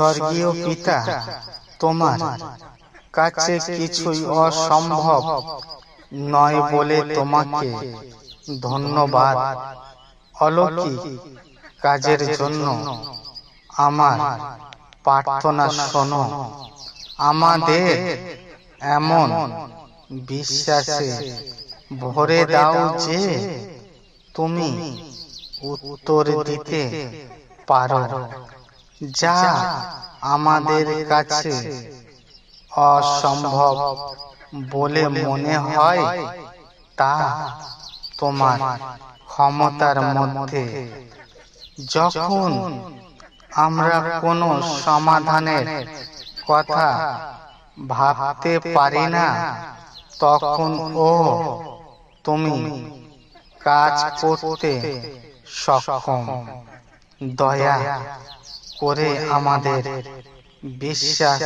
স্বর্গীয় পিতা, তোমার কাছে কিছুই অসম্ভব নয় বলে তোমাকে ধন্যবাদ। অলৌকিক কাজের জন্য আমার প্রার্থনা শোনো। আমাদের এমন বিশ্বাসে ভরে দাও যে তুমি উত্তর দিতে পারো। যা আমাদের কাছে অসম্ভব বলে মনে হয়, তা তোমার ক্ষমতার মধ্যে। যখন আমরা কোনো সমাধানের কথা ভাবতে পারি না, তখন, ও, তুমি কাজ করতে সক্ষম, দয়া করে আমাদের বিশ্বাস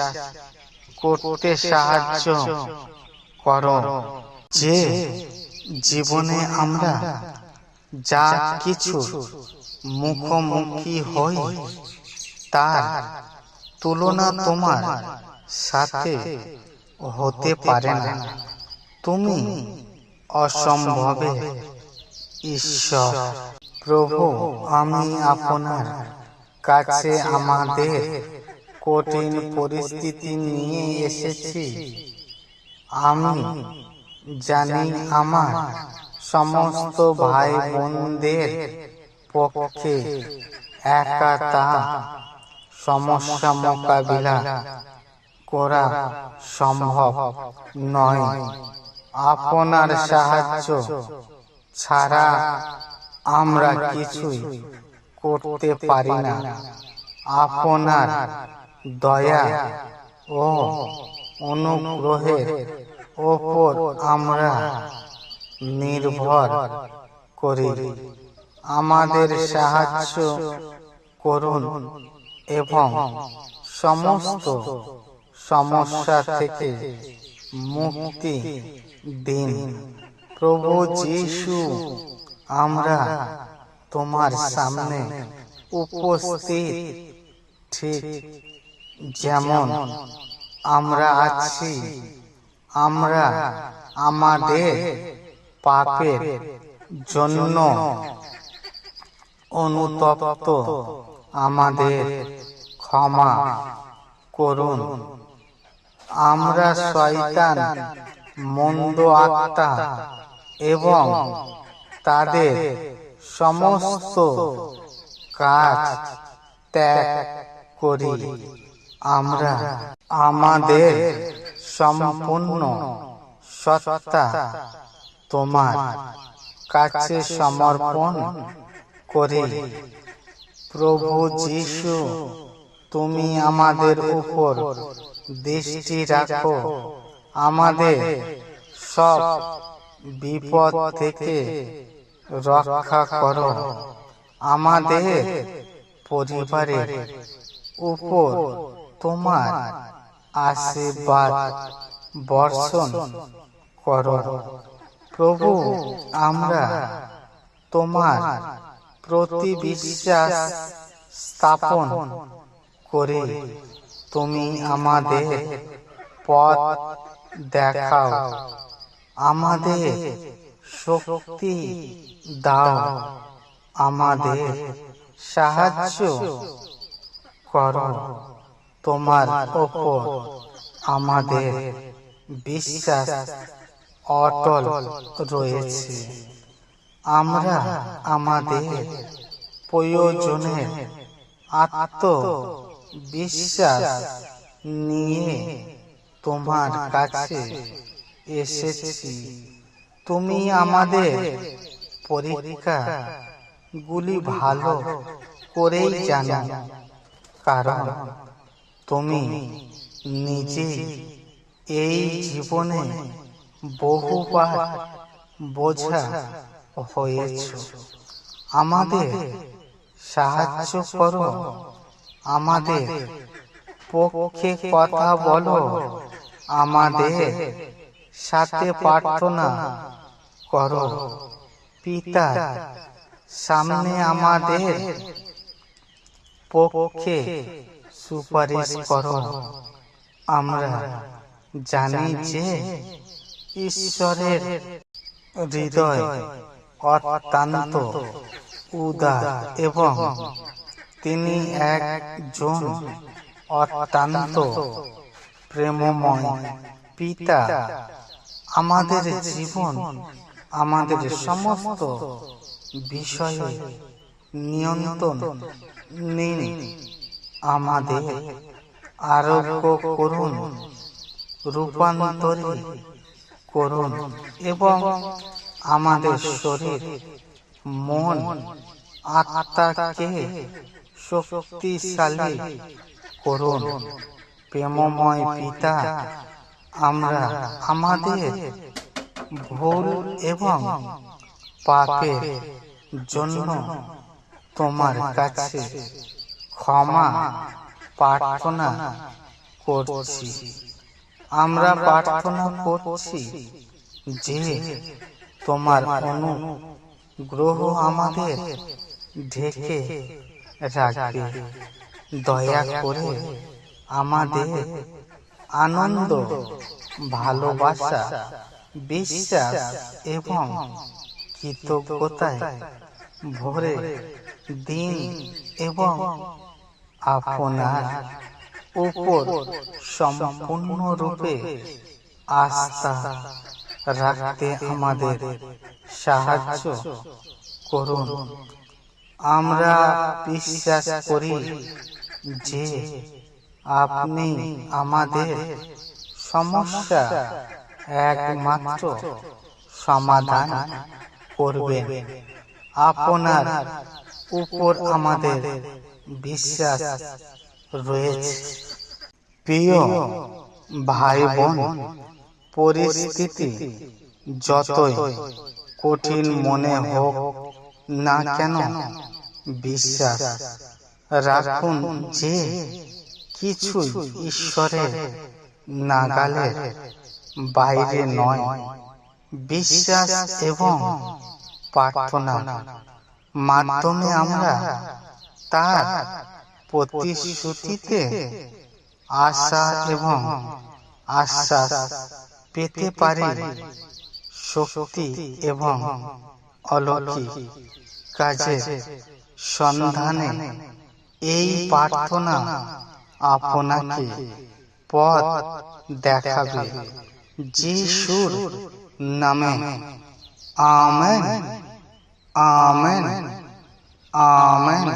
করতে সাহায্য করো। যে জীবনে আমরা যা কিছু মুখোমুখি হই, তার তুলনা তোমার সাথে হতে পারে না। তুমি অসম্ভবে ঈশ্বর। প্রভু, আমি আপনার কাছে আমাদের কঠিন পরিস্থিতি নিয়ে এসেছি। আমি জানি আমার সমস্ত ভাই বোনদের পক্ষে একা তা সমস্যা মোকাবিলা করা সম্ভব নয়। আপনার সাহায্য ছাড়া আমরা কিছুই করতে পারি না। আপনার দয়া ও অনুগ্রহের ওপর আমরা নির্ভর করি। আমাদের সাহায্য করুন এবং সমস্ত সমস্যা থেকে মুক্তি দিন। প্রভু যিশু আমরা তোমার সামনে উপস্থিত। ঠিক যেমন আমরা আছি আমরা আমাদের পাপের জন্য অনুতপ্ত। আমাদের ক্ষমা করুন। আমরা শয়তান মন্দ আত্মা এবং তাদের সমস্ত কাজ ত্যাগ করি। আমরা আমাদের সম্পূর্ণ সত্তা তোমার কাছে সমর্পণ করি। প্রভু যিশু, তুমি আমাদের উপর দৃষ্টি রাখো। আমাদের সব বিপদ থেকে রক্ষা করো। আমাদের পরিবারের উপর তোমার আশীর্বাদ বর্ষণ করো। প্রভু, আমরা তোমার প্রতি বিশ্বাস স্থাপন করে। তুমি আমাদের পথ দেখাও। আমাদের শক্তি দাও আমাদের সাহায্য করো। তোমার ওপর আমাদের বিশ্বাস অটল রয়েছে। আমরা আমাদের প্রয়োজনের আত্ম বিশ্বাস নিয়ে তোমার কাছে এসেছি। তুমি আমাদের পরীক্ষা গুলি ভালো করেই জানো। কারণ তুমি নিজে এই জীবনে বহুবার বোঝা হয়েছ। আমাদের সাহায্য করো। আমাদের পক্ষে কথা বলো। আমাদের সাথে প্রার্থনা করো। পিতা সামনে আমাদের পক্ষে সুপারিশ করো। আমরা জানি যে ঈশ্বরের হৃদয় অত্যন্ত উদার এবং তিনি একজন অত্যন্ত প্রেমময় পিতা। আমাদের জীবন আমাদের সমস্ত বিষয়ে নিয়ন্ত্রণ নিন। আমাদের আরোগ্য করুন রূপান্তরী করুন এবং আমাদের শরীর মন আত্মাকে শক্তিশালী করুন। প্রেমময় পিতা আমরা আমাদের ভুল এবং পাপের জন্য তোমার কাছে ক্ষমা, প্রার্থনা করছি। আমরা প্রার্থনা করছি যে তোমার অনুগ্রহ আমাদের ঢেকে রাখবে। দয়া করে আমাদের আনন্দ, ভালোবাসা, বিশ্বাস এবং কৃতজ্ঞতায় ভরে দিন এবং আপনার উপর সম্পূর্ণরূপে আস্থা রাখতে আমাদের সাহায্য করুন। আমরা বিশ্বাস করি যে আপনি আমাদের সমস্যা একমাত্র সমাধান করবেন। আপনার উপর আমাদের বিশ্বাস রয়েছে। প্রিয় ভাই বোন পরিস্থিতি যতই কঠিন মনে হোক না কেন, বিশ্বাস রাখুন যে কিছু ঈশ্বরের নাগালের বাইরে নয়। বিশ্বাস এবং প্রার্থনা। মাধ্যমে আমরা তার প্রতিশ্রুতিতে আশা এবং আশ্বাস পেতে পারি। শক্তি এবং অলৌকিক কাজের সন্ধানে এই প্রার্থনা আপনাকে পথ দেখাবে। যিশুর নামে। আমেন। আমেন। আমেন।